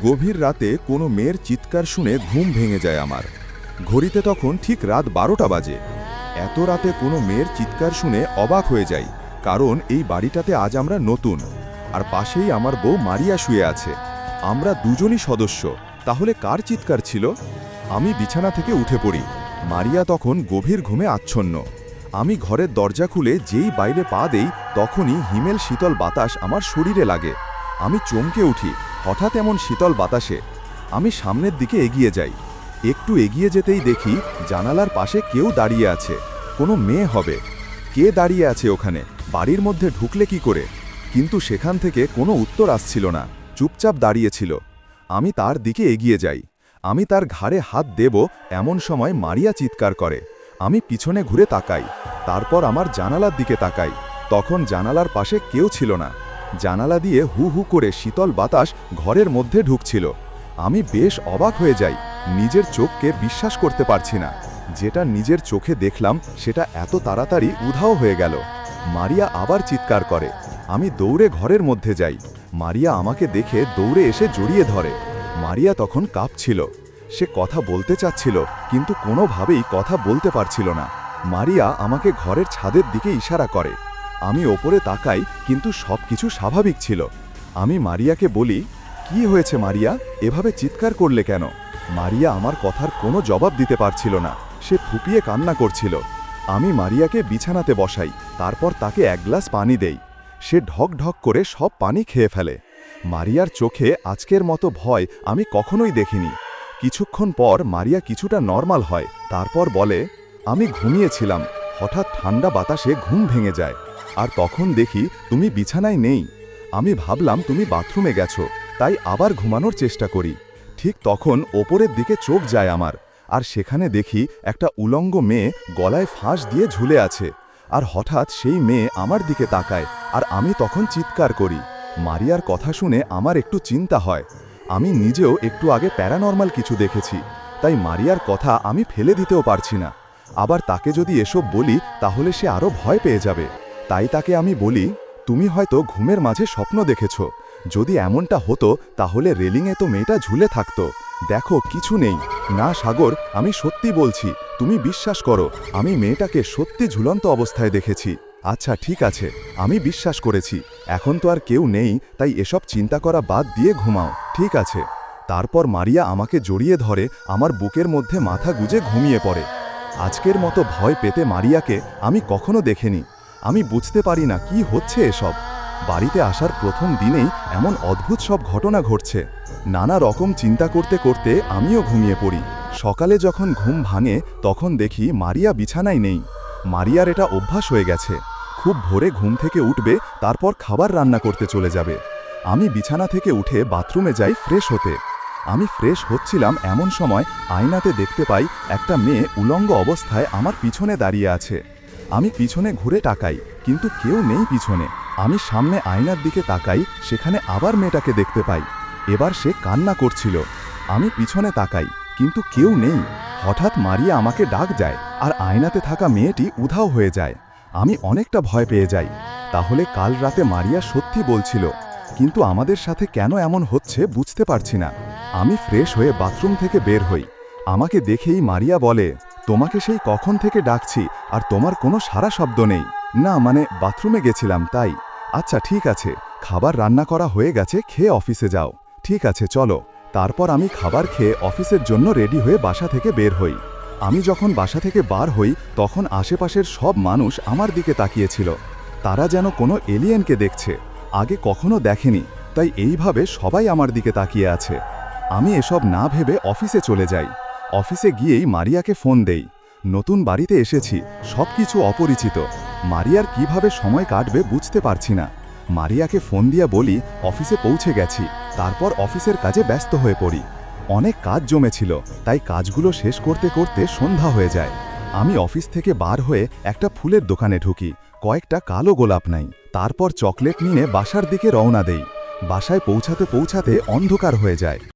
গভীর রাতে কোনো মেয়ের চিৎকার শুনে ঘুম ভেঙে যায় আমার। ঘড়িতে তখন ঠিক রাত বারোটা বাজে। এত রাতে কোনো মেয়ের চিৎকার শুনে অবাক হয়ে যাই, কারণ এই বাড়িটাতে আজ আমরা নতুন। আর পাশেই আমার বউ মারিয়া শুয়ে আছে। আমরা দুজনই সদস্য, তাহলে কার চিৎকার ছিল? আমি বিছানা থেকে উঠে পড়ি। মারিয়া তখন গভীর ঘুমে আচ্ছন্ন। আমি ঘরের দরজা খুলে যেই বাইরে পা দেই, তখনই হিমেল শীতল বাতাস আমার শরীরে লাগে। আমি চমকে উঠি। হঠাৎ এমন শীতল বাতাসে আমি সামনের দিকে এগিয়ে যাই। একটু এগিয়ে যেতেই দেখি জানালার পাশে কেউ দাঁড়িয়ে আছে। কোনো মেয়ে হবে। কে দাঁড়িয়ে আছে ওখানে? বাড়ির মধ্যে ঢুকলে কি করে? কিন্তু সেখান থেকে কোনো উত্তর আসছিল না। চুপচাপ দাঁড়িয়েছিল। আমি তার দিকে এগিয়ে যাই। আমি তার ঘাড়ে হাত দেব এমন সময় মারিয়া চিৎকার করে। আমি পিছনে ঘুরে তাকাই। তারপর আমার জানালার দিকে তাকাই। তখন জানালার পাশে কেউ ছিল না। জানালা দিয়ে হু হু করে শীতল বাতাস ঘরের মধ্যে ঢুকছিল। আমি বেশ অবাক হয়ে যাই, নিজের চোখকে বিশ্বাস করতে পারছি না। যেটা নিজের চোখে দেখলাম, সেটা এত তাড়াতাড়ি উধাও হয়ে গেল। মারিয়া আবার চিৎকার করে, আমি দৌড়ে ঘরের মধ্যে যাই। মারিয়া আমাকে দেখে দৌড়ে এসে জড়িয়ে ধরে। মারিয়া তখন কাঁপছিল। সে কথা বলতে চাচ্ছিল, কিন্তু কোনোভাবেই কথা বলতে পারছিল না। মারিয়া আমাকে ঘরের ছাদের দিকে ইশারা করে আমি ওপরে তাকাই, কিন্তু সবকিছু স্বাভাবিক ছিল। আমি মারিয়াকে বলি, কি হয়েছে মারিয়া? এভাবে চিৎকার করলে কেন? মারিয়া আমার কথার কোনো জবাব দিতে পারছিল না। সে ফুপিয়ে কান্না করছিল। আমি মারিয়াকে বিছানাতে বসাই, তারপর তাকে এক গ্লাস পানি দেই। সে ঢক ঢক করে সব পানি খেয়ে ফেলে। মারিয়ার চোখে আজকের মতো ভয় আমি কখনোই দেখিনি। কিছুক্ষণ পর মারিয়া কিছুটা নর্মাল হয়, তারপর বলে, আমি ঘুমিয়েছিলাম। হঠাৎ ঠান্ডা বাতাসে ঘুম ভেঙে যায়। আর তখন দেখি তুমি বিছানায় নেই। আমি ভাবলাম তুমি বাথরুমে গেছো, তাই আবার ঘুমানোর চেষ্টা করি। ঠিক তখন ওপরের দিকে চোখ যায় আমার, আর সেখানে দেখি একটা উলঙ্গ মেয়ে গলায় ফাঁস দিয়ে ঝুলে আছে, আর হঠাৎ সেই মেয়ে আমার দিকে তাকায়, আর আমি তখন চিৎকার করি। মারিয়ার কথা শুনে আমার একটু চিন্তা হয়। আমি নিজেও একটু আগে প্যারানর্মাল কিছু দেখেছি, তাই মারিয়ার কথা আমি ফেলে দিতেও পারছি না। আবার তাকে যদি এসব বলি, তাহলে সে আরও ভয় পেয়ে যাবে। তাই তাকে আমি বলি, তুমি হয়তো ঘুমের মাঝে স্বপ্ন দেখেছ। যদি এমনটা হতো, তাহলে রেলিংয়ে তো মেয়েটা ঝুলে থাকতো। দেখো, কিছু নেই। না, সাগর, আমি সত্যি বলছি, তুমি বিশ্বাস করো, আমি মেয়েটাকে সত্যি ঝুলন্ত অবস্থায় দেখেছি। আচ্ছা ঠিক আছে, আমি বিশ্বাস করেছি। এখন তো আর কেউ নেই, তাই এসব চিন্তা করা বাদ দিয়ে ঘুমাও। ঠিক আছে। তারপর মারিয়া আমাকে জড়িয়ে ধরে, আমার বুকের মধ্যে মাথা গুজে ঘুমিয়ে পড়ে। আজকের মতো ভয় পেতে মারিয়াকে আমি কখনো দেখিনি। আমি বুঝতে পারি না কি হচ্ছে এসব। বাড়িতে আসার প্রথম দিনেই এমন অদ্ভুত সব ঘটনা ঘটছে। নানা রকম চিন্তা করতে করতে আমিও ঘুমিয়ে পড়ি। সকালে যখন ঘুম ভাঙে, তখন দেখি মারিয়া বিছানায় নেই। মারিয়ার এটা অভ্যাস হয়ে গেছে। খুব ভোরে ঘুম থেকে উঠবে, তারপর খাবার রান্না করতে চলে যাবে। আমি বিছানা থেকে উঠে বাথরুমে যাই ফ্রেশ হতে। আমি ফ্রেশ হচ্ছিলাম এমন সময় আয়নাতে দেখতে পাই একটা মেয়ে উলঙ্গ অবস্থায় আমার পিছনে দাঁড়িয়ে আছে। আমি পিছনে ঘুরে তাকাই, কিন্তু কেউ নেই পিছনে। আমি সামনে আয়নার দিকে তাকাই, সেখানে আবার মেয়েটাকে দেখতে পাই। এবার সে কান্না করছিল। আমি পিছনে তাকাই, কিন্তু কেউ নেই। হঠাৎ মারিয়া আমাকে ডাক যায়, আর আয়নাতে থাকা মেয়েটি উধাও হয়ে যায়। আমি অনেকটা ভয় পেয়ে যাই। তাহলে কাল রাতে মারিয়া সত্যি বলছিল, কিন্তু আমাদের সাথে কেন এমন হচ্ছে বুঝতে পারছি না। আমি ফ্রেশ হয়ে বাথরুম থেকে বের হই। আমাকে দেখেই মারিয়া বলে তোমাকে সেই কখন থেকে ডাকছি আর তোমার কোনো সারা শব্দ নেই। না মানে বাথরুমে গেছিলাম, তাই। আচ্ছা ঠিক আছে। খাবার রান্না করা হয়ে গেছে, খেয়ে অফিসে যাও। ঠিক আছে, চলো। তারপর আমি খাবার খেয়ে অফিসের জন্য রেডি হয়ে বাসা থেকে বের হই। আমি যখন বাসা থেকে বার হই, তখন আশেপাশের সব মানুষ আমার দিকে তাকিয়েছিল। তারা যেন কোনো এলিয়েনকে দেখছে। আগে কখনো দেখেনি, তাই এইভাবে সবাই আমার দিকে তাকিয়ে আছে। আমি এসব না ভেবে অফিসে চলে যাই। অফিসে গিয়েই মারিয়াকে ফোন দেই। নতুন বাড়িতে এসেছি সব কিছু অপরিচিত। মারিয়ার কীভাবে সময় কাটবে বুঝতে পারছি না। মারিয়াকে ফোন দিয়া বলি, অফিসে পৌঁছে গেছি। তারপর অফিসের কাজে ব্যস্ত হয়ে পড়ি। অনেক কাজ জমেছিল, তাই কাজগুলো শেষ করতে করতে সন্ধ্যা হয়ে যায়। আমি অফিস থেকে বার হয়ে একটা ফুলের দোকানে ঢুকি। কয়েকটা কালো গোলাপ নাই। তারপর চকলেট নিয়ে বাসার দিকে রওনা দেই। বাসায় পৌঁছাতে পৌঁছাতে অন্ধকার হয়ে যায়।